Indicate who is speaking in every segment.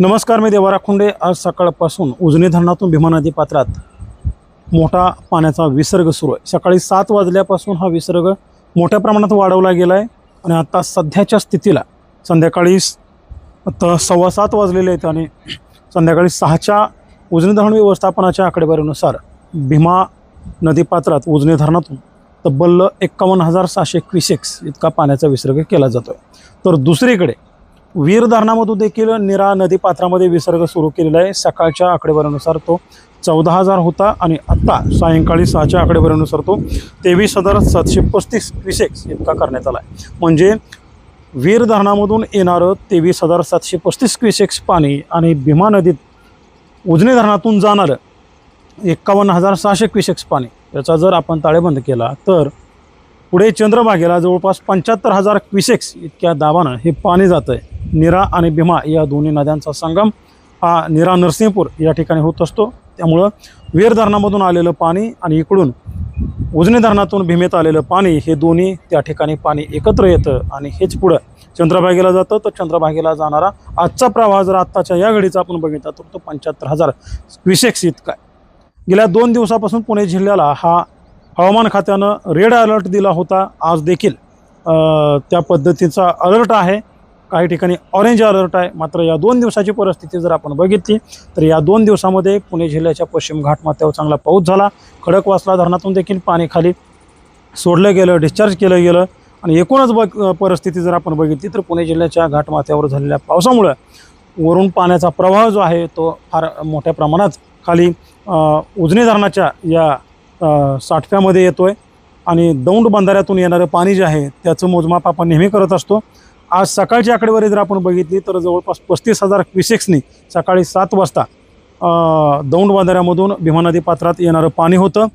Speaker 1: नमस्कार मी देवारा खुंडे आज सकाळपासून उजनी धरणातून भीमा नदी पात्रात मोठा पाण्याचा विसर्ग सुरू आहे सकाळी सात वाजल्यापासून हा विसर्ग मोठ्या प्रमाणात वाढवला गेला आहे आणि आता सध्याच्या स्थितीला संध्याकाळी आता सव्वा सात वाजलेले आहेत आणि संध्याकाळी सहाच्या उजनी धरण व्यवस्थापनाच्या आकडेवारीनुसार भीमा नदीपात्रात उजनी धरणातून तब्बल एक्कावन्न हजार सहाशे एकवीस इतका पाण्याचा विसर्ग केला जातो आहे तर दुसरीकडे वीर धरणामधून देखील निरा नदीपात्रामध्ये विसर्ग सुरू केलेला आहे सकाळच्या आकडेवारीनुसार तो चौदा हजार होता आणि आत्ता सायंकाळी सहाच्या आकडेवारीनुसार तो तेवीस हजार सातशे पस्तीस क्युसेक्स इतका करण्यात आला आहे म्हणजे वीर धरणामधून येणारं तेवीस हजार सातशे पस्तीस क्युसेक्स पाणी आणि भीमा नदीत उजने धरणातून जाणारं एक्कावन्न हजार सहाशे क्युसेक्स पाणी याचा जर आपण ताळेबंद केला तर पुढे चंद्रभागेला जवळपास पंच्याहत्तर हजार क्विसेक्स इतक्या दाबानं हे पाणी जातं आहे निरा आणि भीमा या दोन्ही नद्यांचा संगम हा निरा नरसिंहपूर या ठिकाणी होत असतो त्यामुळं वेर धरणामधून आलेलं पाणी आणि इकडून उजनी धरणातून भीमेत आलेलं पाणी हे दोन्ही त्या ठिकाणी पाणी एकत्र येतं आणि हेच पुढं चंद्रभागेला जातं तर चंद्रभागेला जाणारा आजचा प्रवाह जर आत्ताच्या या घडीचा आपण बघितला तर तो पंच्याहत्तर हजार क्विसेक्स इतका गेल्या दोन दिवसापासून पुणे जिल्ह्याला हा हवामान खात्यानं रेड अलर्ट दिला होता आज देखील त्या पद्धतीचा अलर्ट आहे काही ठिकाणी ऑरेंज अलर्ट आहे मात्र या दोन दिवसाची परिस्थिती जर आपण बघितली तर या दोन दिवसामध्ये पुणे जिल्ह्याच्या पश्चिम घाटमाथ्यावर चांगला पाऊस झाला खडकवासला धरणातून देखील पाणी खाली सोडलं गेलं डिस्चार्ज केलं गेलं आणि एकूणच ब परिस्थिती जर आपण बघितली तर पुणे जिल्ह्याच्या घाटमाथ्यावर झालेल्या पावसामुळं वरून पाण्याचा प्रवाह जो आहे तो फार मोठ्या प्रमाणात खाली उजनी धरणाच्या या साठव्यामध्ये येतो आहे आणि दौंड बंधाऱ्यातून येणारं पाणी जे आहे त्याचं मोजमाप आपण नेहमी करत असतो आज सकाळची आकडेवारी जर आपण बघितली तर जवळपास पस्तीस हजार क्युसेक्सनी सकाळी सात वाजता दौंड बंधाऱ्यामधून भीमा नदी पात्रात येणारं पाणी होतं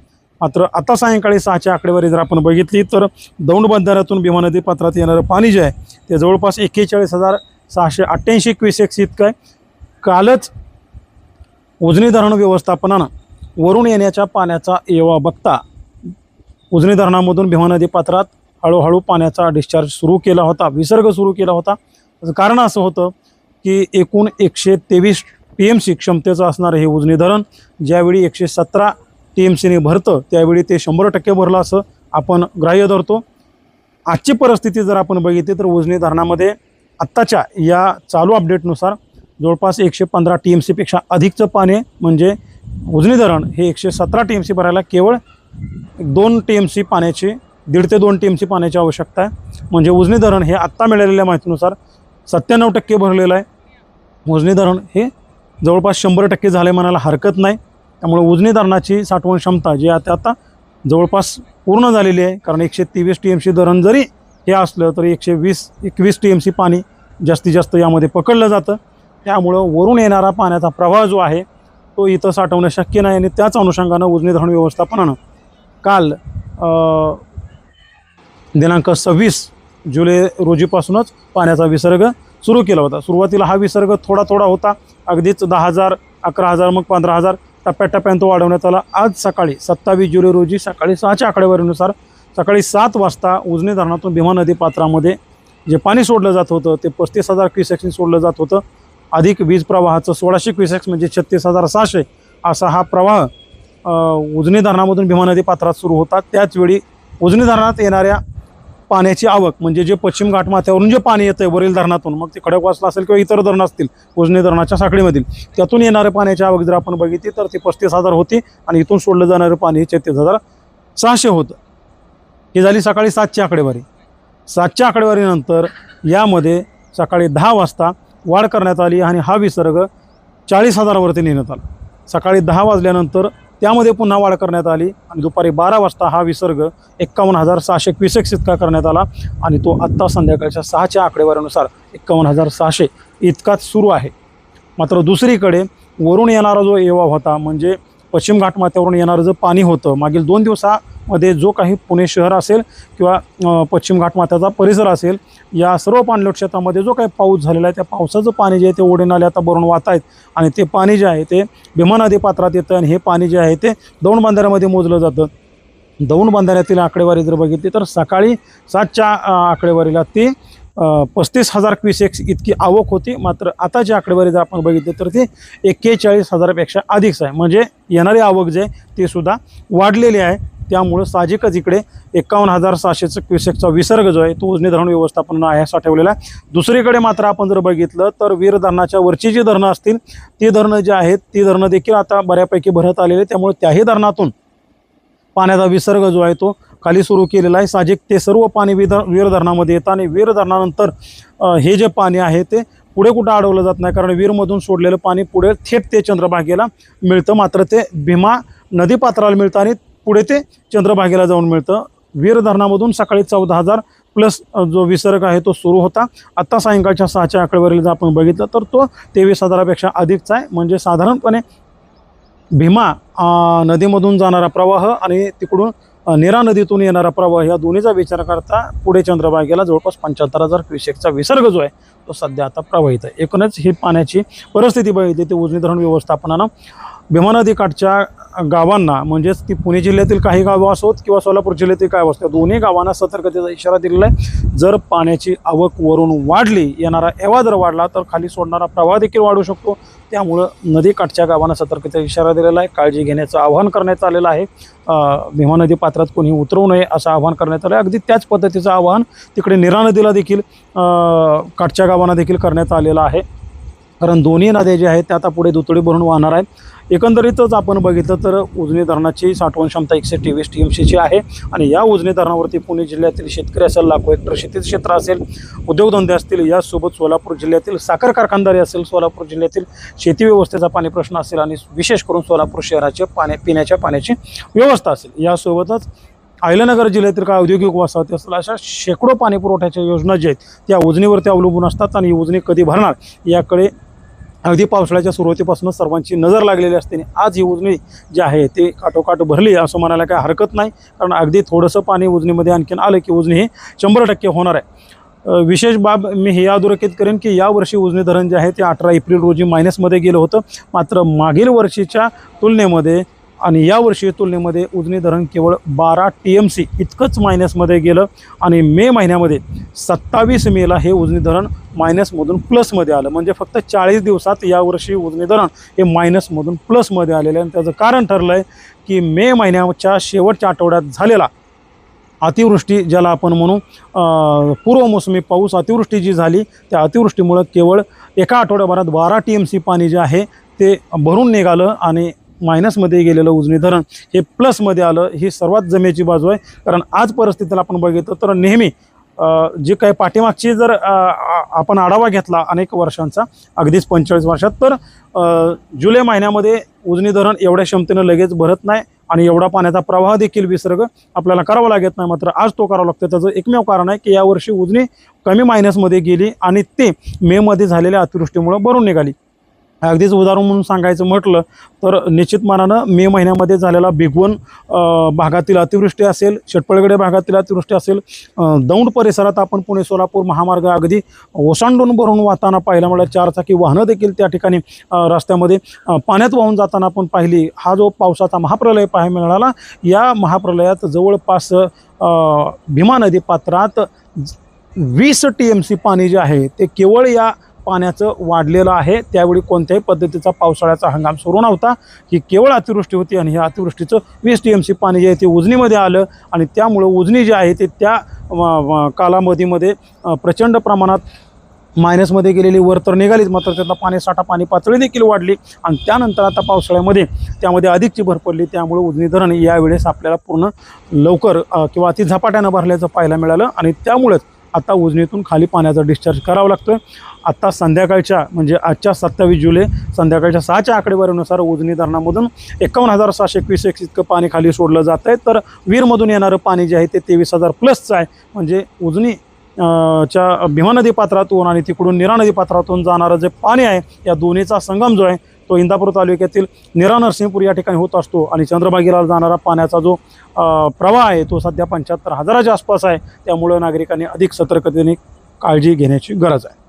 Speaker 1: मात्र आता सायंकाळी सहाच्या आकडेवारी जर आपण बघितली तर दौंड बंधाऱ्यातून भीमा नदी पात्रात येणारं पाणी जे आहे ते जवळपास एक्केचाळीस हजार सहाशे अठ्ठ्याऐंशी क्युसेक्स इतकं आहे कालच उजनी धरण व्यवस्थापनानं वरून येण्याच्या पाण्याचा येवा बघता उजनी धरणामधून भीमा नदी पात्रात हळूहळू पाण्याचा डिस्चार्ज सुरू केला होता विसर्ग सुरू केला होता कारण असं होतं की एकूण एकशे तेवीस टी एम सी क्षमतेचं असणारं हे उजनी धरण ज्यावेळी एकशे सतरा टी एम सीने भरतं त्यावेळी ते शंभर टक्के भरलं असं आपण ग्राह्य धरतो आजची परिस्थिती जर आपण बघितली तर उजनी धरणामध्ये आत्ताच्या या चालू अपडेटनुसार जवळपास एकशे पंधरा टी एम सीपेक्षा अधिकचं पाणी म्हणजे उजनी धरण हे एकशे सतरा टी एम सी भरायला केवळ दोन टी एम सी पाण्याची दीड ते दोन टी एम सी पाण्याची आवश्यकता आहे म्हणजे उजनी धरण हे आत्ता मिळालेल्या माहितीनुसार सत्त्याण्णव टक्के भरलेलं आहे उजनी धरण हे जवळपास शंभर टक्के झाले म्हणायला हरकत नाही त्यामुळे उजनी धरणाची साठवण क्षमता जी आता आता जवळपास पूर्ण झालेली आहे कारण एकशे तेवीस टी एम सी धरण जरी हे असलं तरी एकशे वीस एकवीस टी एम सी पाणी जास्तीत जास्त यामध्ये पकडलं जातं त्यामुळं वरून येणारा पाण्याचा प्रवाह जो आहे तो इथं साठवणं शक्य नाही आणि त्याच अनुषंगानं उजनी धरण व्यवस्थापनानं काल दिनांक सव्वीस जुलै रोजीपासूनच पाण्याचा विसर्ग सुरू केला होता सुरुवातीला हा विसर्ग थोडा थोडा होता अगदीच दहा हजार अकरा हजार मग पंधरा हजार टप्प्याटप्प्यानं तो वाढवण्यात आला आज सकाळी सत्तावीस जुलै रोजी सकाळी सहाच्या आकडेवारीनुसार सकाळी सात वाजता उजनी धरणातून भीमा नदी पात्रामध्ये जे पाणी सोडलं जात होतं ते पस्तीस हजार क्युसेक्सनी सोडलं जात होतं अधिक वीज प्रवाहाचं सोळाशे क्युसेक्स म्हणजे छत्तीस हजार सहाशे असा हा प्रवाह उजनी धरणामधून भीमा नदी पात्रात सुरू होता त्याचवेळी उजनी धरणात येणाऱ्या पाण्याची आवक म्हणजे जे पश्चिम घाटमाथ्यावरून जे पाणी येतं आहे वरील धरणातून मग ते खडकवासला असेल किंवा इतर धरणं असतील उजनी धरणाच्या साखळीमधील त्यातून येणाऱ्या पाण्याची आवक जर आपण बघितली तर ती पस्तीस हजार होती आणि इथून सोडलं जाणारं पाणी हे छत्तीस हजार सहाशे होतं ही झाली सकाळी सातची आकडेवारी सातच्या आकडेवारीनंतर यामध्ये सकाळी दहा वाजता वाढ करण्यात आली आणि हा विसर्ग चाळीस हजारावरती नेण्यात आला सकाळी दहा वाजल्यानंतर त्यामध्ये पुन्हा वाढ करण्यात आली आणि दुपारी बारा वाजता हा विसर्ग एक्कावन्न हजार सहाशे क्विसेक्स इतका करण्यात आला आणि तो आत्ता संध्याकाळच्या सहाच्या आकडेवारीनुसार एक्कावन्न हजार सहाशे इतकाच सुरू आहे मात्र दुसरीकडे वरून येणारा जो एवा होता म्हणजे पश्चिम घाटमाथ्यावरून येणारं जे पाणी होतं मागील दोन दिवसा मध्ये जो काही पुणे शहर असेल किंवा पश्चिम घाटमाथ्याचा परिसर असेल या सर्व पाणलोट क्षेत्रामध्ये जो काही पाऊस झालेला आहे त्या पावसाचं पाणी जे आहे ते ओढे नाले आता भरून वाहत आहेत आणि ते पाणी जे आहे ते भीमा नदी पात्रात येतं आणि हे पाणी जे आहे ते दौंड बांधाऱ्यामध्ये मोजलं जातं दौंड बांधाऱ्यातील आकडेवारी जर बघितली तर सकाळी सातच्या आकडेवारीला ती पस्तीस हजार एक्स इतकी आवक होती मात्र आताची आकडेवारी जर आपण बघितली तर ती एक्केचाळीस हजारापेक्षा अधिकच आहे म्हणजे येणारी आवक जे आहे सुद्धा वाढलेली आहे त्यामुळं साहजिकच इकडे एकावन्न हजार सहाशेचं क्युसेकचा विसर्ग जो आहे तो उजनी धरण व्यवस्थापनानं आहे ठेवलेला आहे दुसरीकडे मात्र आपण जर बघितलं तर वीर धरणाच्या वरची जी धरणं असतील ती धरणं जी आहेत ती धरणं देखील आता बऱ्यापैकी भरत आलेली त्यामुळे त्याही धरणातून पाण्याचा विसर्ग जो आहे तो खाली सुरू केलेला आहे साहजिक ते सर्व पाणी विधर वीर धरणामध्ये येतं आणि वीर धरणानंतर हे जे पाणी आहे ते पुढे कुठं अडवलं जात नाही कारण वीरमधून सोडलेलं पाणी पुढे थेट ते चंद्रभागेला मिळतं मात्र ते भीमा नदीपात्राला मिळतं आणि पुढे ते चंद्रभागेला जाऊन मिळतं वीर धरणामधून सकाळी चौदा हजार प्लस जो विसर्ग आहे तो सुरू होता आत्ता सायंकाळच्या सहाच्या आकडेवारीला जर आपण बघितलं तर तो तेवीस हजारापेक्षा अधिकचा आहे म्हणजे साधारणपणे भीमा नदीमधून जाणारा प्रवाह आणि तिकडून नेरा नदीतून येणारा प्रवाह या दोन्हीचा विचार करता पुढे चंद्रभागेला जवळपास पंच्याहत्तर हजार क्युसेकचा विसर्ग जो आहे तो सध्या आता प्रवाहित आहे एकूणच ही पाण्याची परिस्थिती बघितली ती उजनी धरण व्यवस्थापनानं भीमा नदीकाठच्या गावांना म्हणजेच ती पुणे जिल्ह्यातील काही गावं असोत किंवा सोलापूर जिल्ह्यातील काय असतात दोन्ही गावांना सतर्कतेचा इशारा दिलेला आहे जर पाण्याची आवक वरून वाढली येणारा एवा जर वाढला तर खाली सोडणारा प्रवाह देखील वाढू शकतो त्यामुळं नदीकाठच्या गावांना सतर्कतेचा इशारा दिलेला आहे काळजी घेण्याचं आवाहन करण्यात आलेलं आहे भीमा नदी पात्रात कोणी उतरू नये असं आवाहन करण्यात आलं आहे अगदी त्याच पद्धतीचं आवाहन तिकडे निरा नदीला देखील काठच्या गावांना देखील करण्यात आलेलं आहे कारण दोन्ही नद्या ज्या आहेत त्या आता पुढे दुतडी भरून वाहणार आहेत एकंदरीतच आपण बघितलं तर उजनी धरणाची साठवण क्षमता एकशे तेवीस टी एम सीची आहे आणि या उजनी धरणावरती पुणे जिल्ह्यातील शेतकरी असेल लाखो हेक्टर शेती क्षेत्र असेल उद्योगधंदे असतील यासोबत सोलापूर जिल्ह्यातील साखर कारखानदारी असेल सोलापूर जिल्ह्यातील शेती व्यवस्थेचा पाणी प्रश्न असेल आणि विशेष करून सोलापूर शहराचे पाण्या पिण्याच्या पाण्याची व्यवस्था असेल यासोबतच आयलनगर जिल्ह्यातील काय औद्योगिक वसाहती असतील अशा शेकडो पाणी पुरवठ्याच्या योजना ज्या आहेत त्या उजनीवरती अवलंबून असतात आणि ही उजनी कधी भरणार याकडे अगदी पावसाळ्याच्या सुरुवातीपासूनच सर्वांची नजर लागलेली असते आणि आज ही उजणी जी आहे ते काटोकाट भरली असं म्हणायला काही हरकत नाही कारण अगदी थोडंसं पाणी उजणीमध्ये आणखीन आलं की उजनी हे शंभर टक्के होणार आहे विशेष बाब मी हे अधोरेखित करेन की यावर्षी उजनी धरण जे आहे ते अठरा एप्रिल रोजी मायनसमध्ये गेलं होतं मात्र मागील वर्षीच्या तुलनेमध्ये आणि यावर्षी तुलनेमध्ये उजनी धरण केवळ बारा टी एम सी इतकंच मायनसमध्ये गेलं आणि मे महिन्यामध्ये सत्तावीस मेला हे उजनी धरण मायनसमधून प्लसमध्ये आलं म्हणजे फक्त चाळीस दिवसात यावर्षी उजनी धरण हे मायनसमधून प्लसमध्ये आलेलं आहे आणि त्याचं कारण ठरलं आहे की मे महिन्याच्या शेवटच्या आठवड्यात झालेला अतिवृष्टी ज्याला आपण म्हणू पूर्वमोसमी पाऊस अतिवृष्टी जी झाली त्या अतिवृष्टीमुळं केवळ एका आठवड्याभरात बारा टी एम सी पाणी जे आहे ते भरून निघालं आणि मायनसमध्ये गेलेलं उजनी धरण हे प्लसमध्ये आलं ही सर्वात जमेची बाजू आहे कारण आज परिस्थितीला आपण बघितलं तर नेहमी जे काही पाठीमागची जर आपण आढावा घेतला अनेक वर्षांचा अगदीच पंचेचाळीस वर्षात तर जुलै महिन्यामध्ये उजनी धरण एवढ्या क्षमतेनं लगेच भरत नाही आणि एवढा पाण्याचा प्रवाह देखील विसर्ग आपल्याला करावा लागत नाही मात्र आज तो करावा लागतो त्याचं एकमेव कारण आहे की यावर्षी उजनी कमी मायनसमध्ये गेली आणि ते मेमध्ये झालेल्या अतिवृष्टीमुळे भरून निघाली अगदीच उदाहरण म्हणून सांगायचं म्हटलं तर निश्चित मानानं मे महिन्यामध्ये झालेला भिगवण भागातील अतिवृष्टी असेल शेटपळगडे भागातील अतिवृष्टी असेल दौंड परिसरात आपण पुणे सोलापूर महामार्ग अगदी ओसांडून भरून वाहताना पाहिलं म्हणजे चारचाकी वाहनं देखील त्या ठिकाणी रस्त्यामध्ये पाण्यात वाहून जाताना आपण पाहिली हा जो पावसाचा महाप्रलय पाहायला मिळाला या महाप्रलयात जवळपास भीमा नदी पात्रात वीस टी एम सी पाणी जे आहे ते केवळ या पाण्याचं वाढलेलं आहे त्यावेळी कोणत्याही पद्धतीचा पावसाळ्याचा हंगाम सुरू नव्हता ही केवळ अतिवृष्टी होती आणि ह्या अतिवृष्टीचं वीस टी एम सी पाणी जे आहे ते उजनीमध्ये आलं आणि त्यामुळं उजनी जी आहे ते त्या कालावधीमध्ये प्रचंड प्रमाणात मायनसमध्ये गेलेली वर तर निघालीच मात्र त्यातला पाणीसाठा पाणी पातळी देखील वाढली आणि त्यानंतर आता पावसाळ्यामध्ये त्यामध्ये अधिकची भर पडली त्यामुळे उजनी धरण यावेळेस आपल्याला पूर्ण लवकर किंवा अति झपाट्यानं भरल्याचं पाहायला मिळालं आणि त्यामुळेच आता उजनीतून खाली पाण्याचा डिस्चार्ज करावा लागतो आहे आत्ता संध्याकाळच्या म्हणजे आजच्या सत्तावीस जुलै संध्याकाळच्या सहाच्या आकडेवारीनुसार उजनी धरणामधून एकावन्न हजार सहाशे एकवीस एक इतकं पाणी खाली सोडलं जात आहे तर वीरमधून येणारं पाणी जे आहे ते तेवीस हजार प्लसचं आहे म्हणजे उजनी च्या भीमा नदी पात्रातून आणि तिकडून नीरा नदी पात्रातून जाणारं जे पाणी आहे या दोन्हीचा संगम जो आहे तो इंदापूर तालुक्यातील निरा नरसिंहपूर या ठिकाणी होत असतो आणि चंद्रभागीला जाणारा पाण्याचा जो प्रवाह आहे तो सध्या पंच्याहत्तर हजाराच्या आसपास आहे त्यामुळं नागरिकांनी अधिक सतर्कतेने काळजी घेण्याची गरज आहे